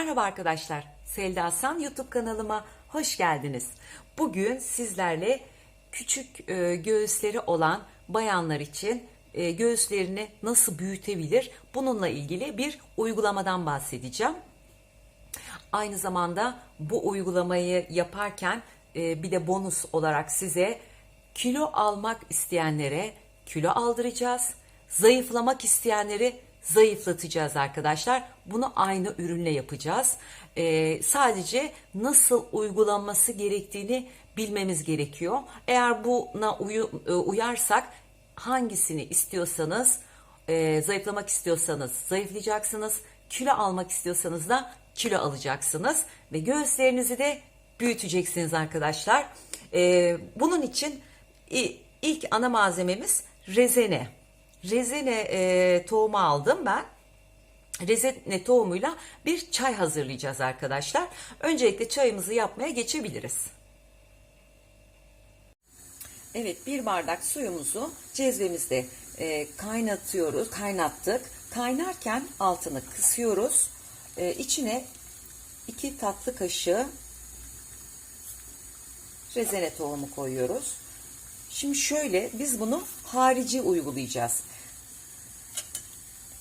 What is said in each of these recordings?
Merhaba arkadaşlar. Selda San YouTube kanalıma hoş geldiniz. Bugün sizlerle küçük e, göğüsleri olan bayanlar için e, göğüslerini nasıl büyütebilir bununla ilgili bir uygulamadan bahsedeceğim. Aynı zamanda bu uygulamayı yaparken e, bir de bonus olarak size kilo almak isteyenlere kilo aldıracağız. Zayıflamak isteyenleri zayıflatacağız arkadaşlar. Bunu aynı ürünle yapacağız. E, sadece nasıl uygulanması gerektiğini bilmemiz gerekiyor. Eğer buna uyu, e, uyarsak hangisini istiyorsanız e, zayıflamak istiyorsanız zayıflayacaksınız. Kilo almak istiyorsanız da kilo alacaksınız ve göğüslerinizi de büyüteceksiniz arkadaşlar. E, bunun için ilk ana malzememiz rezene. Rezene e, tohumu aldım ben. Rezene tohumuyla bir çay hazırlayacağız arkadaşlar. Öncelikle çayımızı yapmaya geçebiliriz. Evet bir bardak suyumuzu cezvemizde e, kaynatıyoruz, kaynattık. Kaynarken altını kısıyoruz. E, içine iki tatlı kaşığı rezene tohumu koyuyoruz. Şimdi şöyle biz bunu harici uygulayacağız.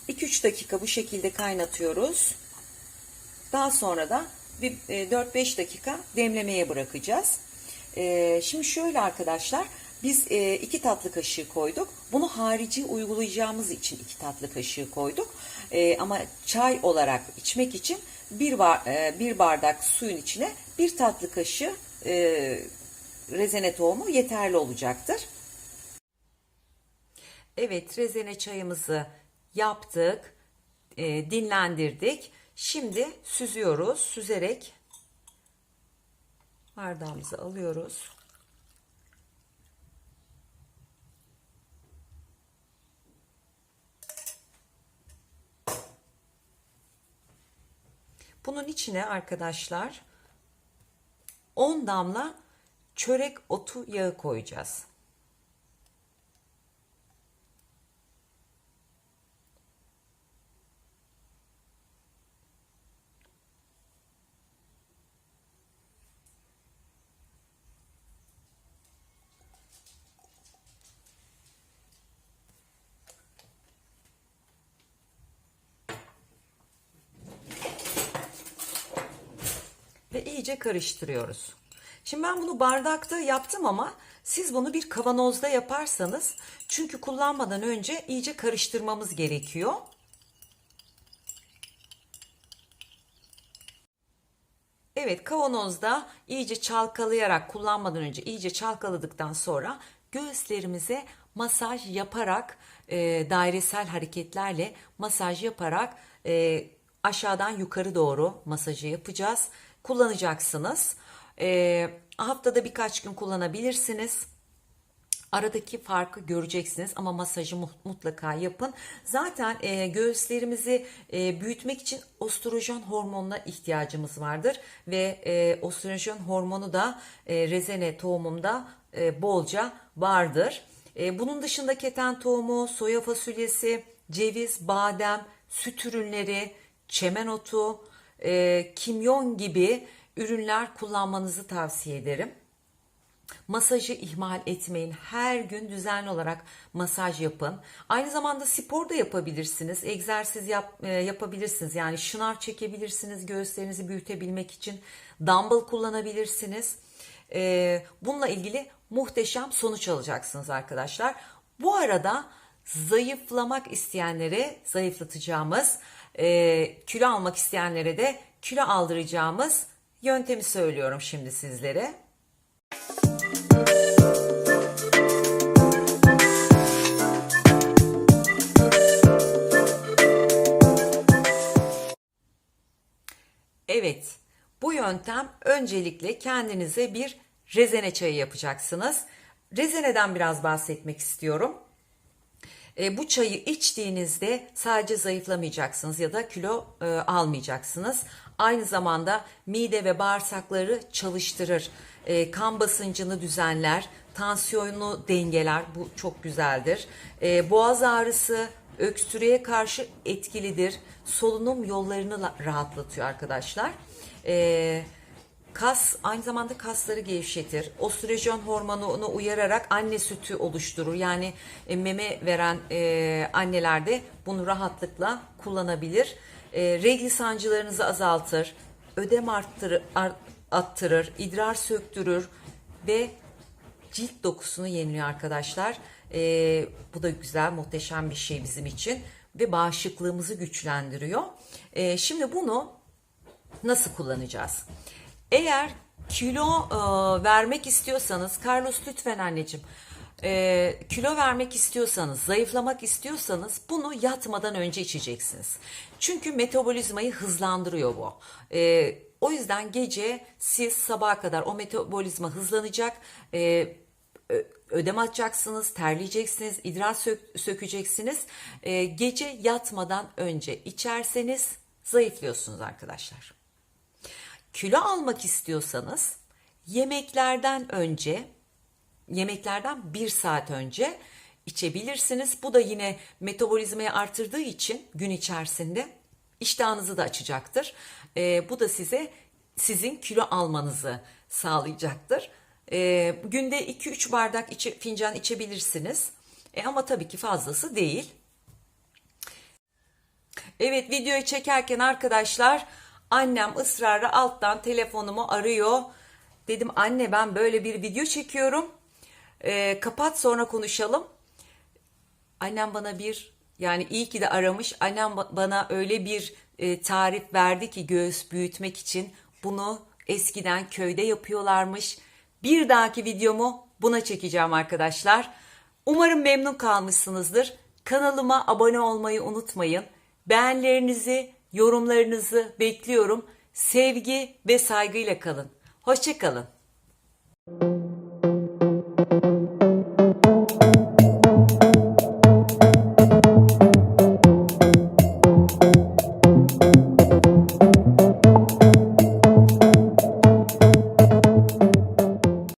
2-3 dakika bu şekilde kaynatıyoruz. Daha sonra da bir e, 4-5 dakika demlemeye bırakacağız. E, Şimdi şöyle arkadaşlar biz 2 tatlı kaşığı koyduk. Bunu harici uygulayacağımız için 2 tatlı kaşığı koyduk. E, Ama çay olarak içmek için bir, bar, e, bir bardak suyun içine bir tatlı kaşığı e, rezene tohumu yeterli olacaktır. Evet, rezene çayımızı yaptık, e, dinlendirdik. Şimdi süzüyoruz. Süzerek bardağımızı alıyoruz. Bunun içine arkadaşlar 10 damla çörek otu yağı koyacağız. ve iyice karıştırıyoruz. Şimdi ben bunu bardakta yaptım ama siz bunu bir kavanozda yaparsanız çünkü kullanmadan önce iyice karıştırmamız gerekiyor. Evet kavanozda iyice çalkalayarak kullanmadan önce iyice çalkaladıktan sonra göğüslerimize masaj yaparak e, dairesel hareketlerle masaj yaparak e, aşağıdan yukarı doğru masajı yapacağız. Kullanacaksınız. E, haftada birkaç gün kullanabilirsiniz. Aradaki farkı göreceksiniz ama masajı mu- mutlaka yapın. Zaten e, göğüslerimizi e, büyütmek için ostrojen hormonuna ihtiyacımız vardır ve e, ostrojen hormonu da e, rezene tohumunda e, bolca vardır. E, bunun dışında keten tohumu, soya fasulyesi, ceviz, badem, süt ürünleri, çemen otu, e, kimyon gibi ürünler kullanmanızı tavsiye ederim. Masajı ihmal etmeyin. Her gün düzenli olarak masaj yapın. Aynı zamanda spor da yapabilirsiniz. Egzersiz yap, e, yapabilirsiniz. Yani şınav çekebilirsiniz göğüslerinizi büyütebilmek için. Dumbbell kullanabilirsiniz. E, bununla ilgili muhteşem sonuç alacaksınız arkadaşlar. Bu arada zayıflamak isteyenlere zayıflatacağımız, e, kilo almak isteyenlere de kilo aldıracağımız yöntemi söylüyorum şimdi sizlere. Evet, bu yöntem öncelikle kendinize bir rezene çayı yapacaksınız. Rezeneden biraz bahsetmek istiyorum. E, bu çayı içtiğinizde sadece zayıflamayacaksınız ya da kilo e, almayacaksınız. Aynı zamanda mide ve bağırsakları çalıştırır. E, kan basıncını düzenler, tansiyonu dengeler. Bu çok güzeldir. E, boğaz ağrısı, öksürüğe karşı etkilidir. Solunum yollarını la- rahatlatıyor arkadaşlar. E, Kas aynı zamanda kasları gevşetir. Ostrojen hormonunu uyararak anne sütü oluşturur. Yani e, meme veren e, anneler de bunu rahatlıkla kullanabilir. E, regl sancılarınızı azaltır, ödem arttırır, ar- attırır, idrar söktürür ve cilt dokusunu yeniliyor arkadaşlar. E, bu da güzel, muhteşem bir şey bizim için ve bağışıklığımızı güçlendiriyor. E, şimdi bunu nasıl kullanacağız? Eğer kilo e, vermek istiyorsanız, Carlos lütfen anneciğim, e, kilo vermek istiyorsanız, zayıflamak istiyorsanız bunu yatmadan önce içeceksiniz. Çünkü metabolizmayı hızlandırıyor bu. E, o yüzden gece siz sabaha kadar o metabolizma hızlanacak. E, ödem atacaksınız, terleyeceksiniz, idrar sök- sökeceksiniz. E, gece yatmadan önce içerseniz zayıflıyorsunuz arkadaşlar. Kilo almak istiyorsanız yemeklerden önce, yemeklerden bir saat önce içebilirsiniz. Bu da yine metabolizmayı artırdığı için gün içerisinde iştahınızı da açacaktır. Ee, bu da size sizin kilo almanızı sağlayacaktır. Ee, günde 2-3 bardak içe, fincan içebilirsiniz. E, ama tabii ki fazlası değil. Evet videoyu çekerken arkadaşlar annem ısrarla alttan telefonumu arıyor. Dedim anne ben böyle bir video çekiyorum. Ee, kapat sonra konuşalım. Annem bana bir yani iyi ki de aramış. Annem ba- bana öyle bir e, tarif verdi ki göğüs büyütmek için bunu eskiden köyde yapıyorlarmış. Bir dahaki videomu buna çekeceğim arkadaşlar. Umarım memnun kalmışsınızdır. Kanalıma abone olmayı unutmayın. Beğenilerinizi, yorumlarınızı bekliyorum. Sevgi ve saygıyla kalın. Hoşçakalın.